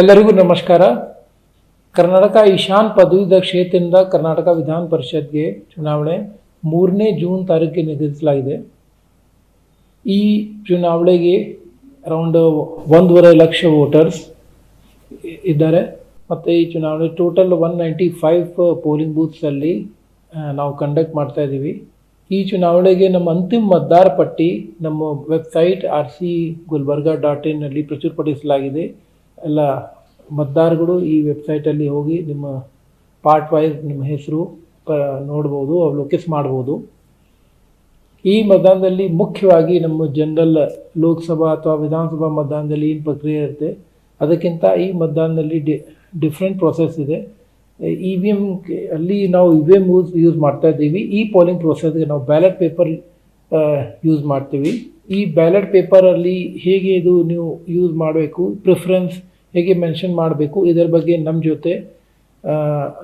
ಎಲ್ಲರಿಗೂ ನಮಸ್ಕಾರ. ಕರ್ನಾಟಕ ಈಶಾನ್ ಪದವೀಧರ ಕ್ಷೇತ್ರದಿಂದ ಕರ್ನಾಟಕ ವಿಧಾನ ಪರಿಷತ್ಗೆ ಚುನಾವಣೆ ಮೂರನೇ ಜೂನ್ ತಾರೀಕಿಗೆ ನಿಗದಿಸಲಾಗಿದೆ ಈ ಚುನಾವಣೆಗೆ ಅರೌಂಡ್ ಒಂದೂವರೆ ಲಕ್ಷ ವೋಟರ್ಸ್ ಇದ್ದಾರೆ. ಮತ್ತು ಈ ಚುನಾವಣೆ total one ninety five polling ಬೂತ್ಸಲ್ಲಿ ನಾವು ಕಂಡಕ್ಟ್ ಮಾಡ್ತಾ ಇದ್ದೀವಿ. ಈ ಚುನಾವಣೆಗೆ ನಮ್ಮ ಅಂತಿಮ ಮತದಾರ ಪಟ್ಟಿ ನಮ್ಮ website R C Gulbarga dot ಇನ್ನಲ್ಲಿ ಪ್ರಚುರಪಡಿಸಲಾಗಿದೆ ಎಲ್ಲ ಮತದಾರಗಳು ಈ ವೆಬ್ಸೈಟಲ್ಲಿ ಹೋಗಿ ನಿಮ್ಮ ಪಾರ್ಟ್ ವೈಸ್ ನಿಮ್ಮ ಹೆಸರು ಪ ನೋಡ್ಬೋದು ಅವಲೋಕಿಸ್ ಮಾಡ್ಬೋದು. ಈ ಮತದಾನದಲ್ಲಿ ಮುಖ್ಯವಾಗಿ ನಮ್ಮ ಜನರಲ್ ಲೋಕಸಭಾ ಅಥವಾ ವಿಧಾನಸಭಾ ಮತದಾನದಲ್ಲಿ ಏನು ಪ್ರಕ್ರಿಯೆ ಇರುತ್ತೆ, ಅದಕ್ಕಿಂತ ಈ ಮತದಾನದಲ್ಲಿ ಡಿ ಡಿಫ್ರೆಂಟ್ ಪ್ರೊಸೆಸ್ ಇದೆ. ಇ ವಿ ಎಂ ಅಲ್ಲಿ ನಾವು E V M use use ಮಾಡ್ತಾ ಇದ್ದೀವಿ. ಈ ಪೋಲಿಂಗ್ ಪ್ರೊಸೆಸ್ಗೆ ನಾವು ಬ್ಯಾಲೆಟ್ ಪೇಪರ್ ಯೂಸ್ ಮಾಡ್ತೀವಿ. ಈ ಬ್ಯಾಲೆಟ್ ಪೇಪರಲ್ಲಿ ಹೇಗೆ ಇದು ನೀವು ಯೂಸ್ ಮಾಡಬೇಕು ಪ್ರಿಫರೆನ್ಸ್ ಹೇಗೆ ಮೆನ್ಷನ್ ಮಾಡಬೇಕು, ಇದರ ಬಗ್ಗೆ ನಮ್ಮ ಜೊತೆ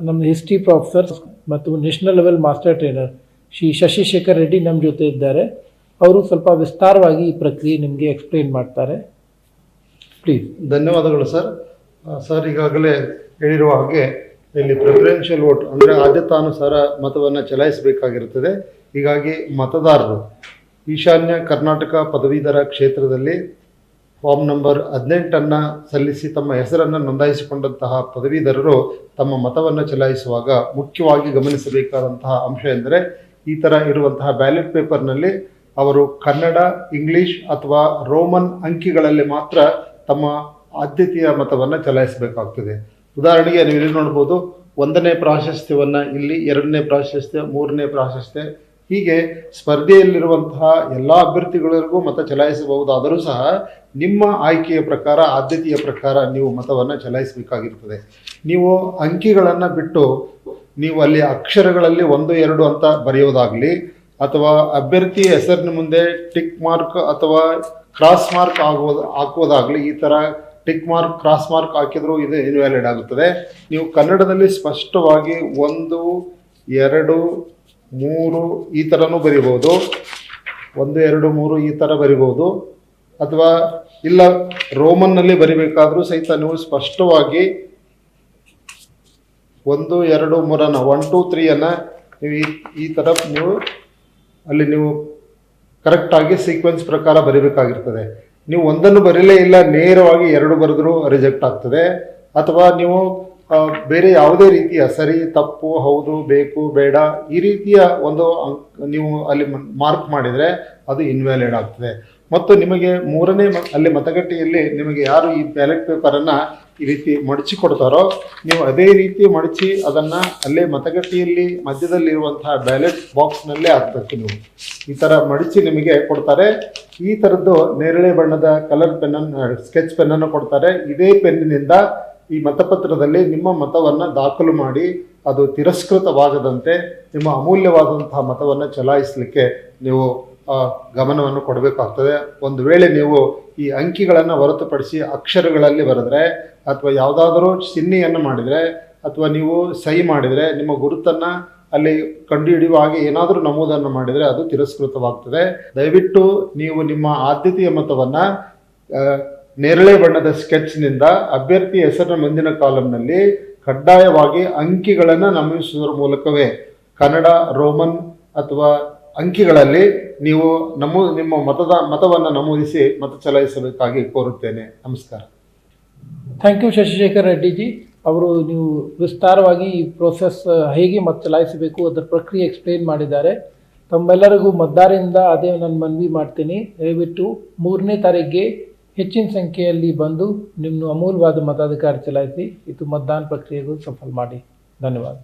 ನಮ್ಮ ಹಿಸ್ಟ್ರಿ ಪ್ರೊಫೆಸರ್ಸ್ ಮತ್ತು national level master trainer Shri Shashishekar Reddy ನಮ್ಮ ಜೊತೆ ಇದ್ದಾರೆ. ಅವರು ಸ್ವಲ್ಪ ವಿಸ್ತಾರವಾಗಿ ಈ ಪ್ರಕ್ರಿಯೆ ನಿಮಗೆ ಎಕ್ಸ್ಪ್ಲೈನ್ ಮಾಡ್ತಾರೆ. ಪ್ಲೀಸ್ ಧನ್ಯವಾದಗಳು ಸರ್. ಸರ್ ಈಗಾಗಲೇ ಹೇಳಿರುವ ಹಾಗೆ ಇಲ್ಲಿ ಪ್ರಿಫರೆನ್ಷಿಯಲ್ ವೋಟ್ ಅಂದರೆ ಆದ್ಯತಾನುಸಾರ ಮತವನ್ನು ಚಲಾಯಿಸಬೇಕಾಗಿರುತ್ತದೆ. ಹೀಗಾಗಿ ಮತದಾರರು ಈಶಾನ್ಯ ಕರ್ನಾಟಕ ಪದವೀಧರ ಕ್ಷೇತ್ರದಲ್ಲಿ ಫಾರ್ಮ್ ನಂಬರ್ ಹದಿನೆಂಟನ್ನು ಸಲ್ಲಿಸಿ ತಮ್ಮ ಹೆಸರನ್ನು ನೋಂದಾಯಿಸಿಕೊಂಡಂತಹ ಪದವೀಧರರು ತಮ್ಮ ಮತವನ್ನು ಚಲಾಯಿಸುವಾಗ ಮುಖ್ಯವಾಗಿ ಗಮನಿಸಬೇಕಾದಂತಹ ಅಂಶ ಎಂದರೆ ಈ ಥರ ಇರುವಂತಹ ಬ್ಯಾಲೆಟ್ ಪೇಪರ್ನಲ್ಲಿ ಅವರು ಕನ್ನಡ, ಇಂಗ್ಲಿಷ್ ಅಥವಾ ರೋಮನ್ ಅಂಕಿಗಳಲ್ಲಿ ಮಾತ್ರ ತಮ್ಮ ಆದ್ಯತೆಯ ಮತವನ್ನು ಚಲಾಯಿಸಬೇಕಾಗ್ತದೆ. ಉದಾಹರಣೆಗೆ ನೀವು ಇಲ್ಲಿ ನೋಡ್ಬೋದು, ಒಂದನೇ ಪ್ರಾಶಸ್ತ್ಯವನ್ನು ಇಲ್ಲಿ, ಎರಡನೇ ಪ್ರಾಶಸ್ತ್ಯ, ಮೂರನೇ ಪ್ರಾಶಸ್ತ್ಯ ಹೀಗೆ ಸ್ಪರ್ಧೆಯಲ್ಲಿರುವಂತಹ ಎಲ್ಲ ಅಭ್ಯರ್ಥಿಗಳಿಗೂ ಮತ ಚಲಾಯಿಸಬಹುದಾದರೂ ಸಹ ನಿಮ್ಮ ಆಯ್ಕೆಯ ಪ್ರಕಾರ, ಆದ್ಯತೆಯ ಪ್ರಕಾರ ನೀವು ಮತವನ್ನು ಚಲಾಯಿಸಬೇಕಾಗಿರ್ತದೆ. ನೀವು ಅಂಕಿಗಳನ್ನು ಬಿಟ್ಟು ನೀವು ಅಲ್ಲಿ ಅಕ್ಷರಗಳಲ್ಲಿ ಒಂದು, ಎರಡು ಅಂತ ಬರೆಯೋದಾಗಲಿ ಅಥವಾ ಅಭ್ಯರ್ಥಿ ಹೆಸರಿನ ಮುಂದೆ ಟಿಕ್ ಮಾರ್ಕ್ ಅಥವಾ ಕ್ರಾಸ್ ಮಾರ್ಕ್ ಆಗುವುದು ಹಾಕುವುದಾಗಲಿ ಈ ಥರ ಟಿಕ್ ಮಾರ್ಕ್, ಕ್ರಾಸ್ ಮಾರ್ಕ್ ಹಾಕಿದರೂ ಇದು ಇನ್ವ್ಯಾಲಿಡ್ ಆಗುತ್ತದೆ. ನೀವು ಕನ್ನಡದಲ್ಲಿ ಸ್ಪಷ್ಟವಾಗಿ ಒಂದು, ಎರಡು ಮೂರು ಈ ಥರನೂ ಬರಿಬೋದು ಒಂದು, ಎರಡು, ಮೂರು ಈ ಥರ ಬರಿಬೋದು ಅಥವಾ ಇಲ್ಲ, ರೋಮನ್ನಲ್ಲಿ ಬರಿಬೇಕಾದರೂ ಸಹಿತ ನೀವು ಸ್ಪಷ್ಟವಾಗಿ ಒಂದು, ಎರಡು, ಮೂರನ್ನು ಒನ್ ಟು ತ್ರೀಯನ್ನು ನೀವು ಈ ಈ ಥರ ನೀವು ಅಲ್ಲಿ ನೀವು ಕರೆಕ್ಟಾಗಿ ಸೀಕ್ವೆನ್ಸ್ ಪ್ರಕಾರ ಬರಿಬೇಕಾಗಿರ್ತದೆ. ನೀವು ಒಂದನ್ನು ಬರೀಲೇ ಇಲ್ಲ, ನೇರವಾಗಿ ಎರಡು ಬರೆದರೂ ರಿಜೆಕ್ಟ್ ಆಗ್ತದೆ. ಅಥವಾ ನೀವು ಬೇರೆ ಯಾವುದೇ ರೀತಿಯ ಸರಿ, ತಪ್ಪು, ಹೌದು, ಬೇಕು, ಬೇಡ, ಈ ರೀತಿಯ ಒಂದು ನೀವು ಅಲ್ಲಿ ಮಾರ್ಕ್ ಮಾಡಿದರೆ ಅದು ಇನ್ವ್ಯಾಲಿಡ್ ಆಗ್ತದೆ. ಮತ್ತು ನಿಮಗೆ ಮೂರನೇ ಅಲ್ಲಿ ಮತಗಟ್ಟೆಯಲ್ಲಿ ನಿಮಗೆ ಯಾರು ಈ ಬ್ಯಾಲೆಟ್ ಪೇಪರನ್ನು ಈ ರೀತಿ ಮಡಚಿ ಕೊಡ್ತಾರೋ ನೀವು ಅದೇ ರೀತಿ ಮಡಚಿ ಅದನ್ನು ಅಲ್ಲೇ ಮತಗಟ್ಟೆಯಲ್ಲಿ ಮಧ್ಯದಲ್ಲಿರುವಂತಹ ಬ್ಯಾಲೆಟ್ ಬಾಕ್ಸ್ನಲ್ಲೇ ಹಾಕ್ಬೇಕು ನೀವು. ಈ ಥರ ಮಡಚಿ ನಿಮಗೆ ಕೊಡ್ತಾರೆ. ಈ ಥರದ್ದು ನೇರಳೆ ಬಣ್ಣದ ಕಲರ್ ಪೆನ್ನನ್ನು ಸ್ಕೆಚ್ ಪೆನ್ನನ್ನು ಕೊಡ್ತಾರೆ. ಇದೇ ಪೆನ್ನಿನಿಂದ ಈ ಮತಪತ್ರದಲ್ಲಿ ನಿಮ್ಮ ಮತವನ್ನು ದಾಖಲು ಮಾಡಿ ಅದು ತಿರಸ್ಕೃತವಾಗದಂತೆ ನಿಮ್ಮ ಅಮೂಲ್ಯವಾದಂತಹ ಮತವನ್ನು ಚಲಾಯಿಸಲಿಕ್ಕೆ ನೀವು ಗಮನವನ್ನು ಕೊಡಬೇಕಾಗ್ತದೆ. ಒಂದು ವೇಳೆ ನೀವು ಈ ಅಂಕಿಗಳನ್ನು ಹೊರತುಪಡಿಸಿ ಅಕ್ಷರಗಳಲ್ಲಿ ಬರೆದ್ರೆ ಅಥವಾ ಯಾವುದಾದರೂ ಚಿಹ್ನೆಯನ್ನು ಮಾಡಿದರೆ ಅಥವಾ ನೀವು ಸಹಿ ಮಾಡಿದರೆ ನಿಮ್ಮ ಗುರುತನ್ನು ಅಲ್ಲಿ ಕಂಡುಹಿಡಿಯುವ ಹಾಗೆ ಏನಾದರೂ ನಮೂದನ್ನು ಮಾಡಿದರೆ ಅದು ತಿರಸ್ಕೃತವಾಗ್ತದೆ. ದಯವಿಟ್ಟು ನೀವು ನಿಮ್ಮ ಆದ್ಯತೆಯ ಮತವನ್ನು ನೇರಳೆ ಬಣ್ಣದ ಸ್ಕೆಚ್ನಿಂದ ಅಭ್ಯರ್ಥಿ ಹೆಸರಿನ ಮುಂದಿನ ಕಾಲಂನಲ್ಲಿ ಕಡ್ಡಾಯವಾಗಿ ಅಂಕಿಗಳನ್ನು ನಮೂದಿಸುವುದರ ಮೂಲಕವೇ ಕನ್ನಡ, ರೋಮನ್ ಅಥವಾ ಅಂಕಿಗಳಲ್ಲಿ ನೀವು ನಮೂ, ನಿಮ್ಮ ಮತದ, ಮತವನ್ನು ನಮೂದಿಸಿ ಮತ ಚಲಾಯಿಸಬೇಕಾಗಿ ಕೋರುತ್ತೇನೆ. ನಮಸ್ಕಾರ. ಥ್ಯಾಂಕ್ ಯು ಶಶಿಶೇಖರ್ ರೆಡ್ಡಿಜಿ ಅವರು ನೀವು ವಿಸ್ತಾರವಾಗಿ ಈ ಪ್ರೋಸೆಸ್ ಹೇಗೆ ಮತ ಚಲಾಯಿಸಬೇಕು ಅದರ ಪ್ರಕ್ರಿಯೆ ಎಕ್ಸ್ಪ್ಲೇನ್ ಮಾಡಿದ್ದಾರೆ. ತಮ್ಮೆಲ್ಲರಿಗೂ ಮತದಾರರಿಂದ ಅದೇ ನಾನು ಮನವಿ ಮಾಡ್ತೀನಿ. ದಯವಿಟ್ಟು ಮೂರನೇ ತಾರೀಕಿಗೆ ಹೆಚ್ಚಿನ ಸಂಖ್ಯೆಯಲ್ಲಿ ಬಂದು ನಿಮ್ಮ ಅಮೂಲ್ಯವಾದ ಮತಾಧಿಕಾರ ಚಲಾಯಿಸಿ ಇದು ಮತದಾನ ಪ್ರಕ್ರಿಯೆಗೂ ಸಫಲ ಮಾಡಿ. ಧನ್ಯವಾದ.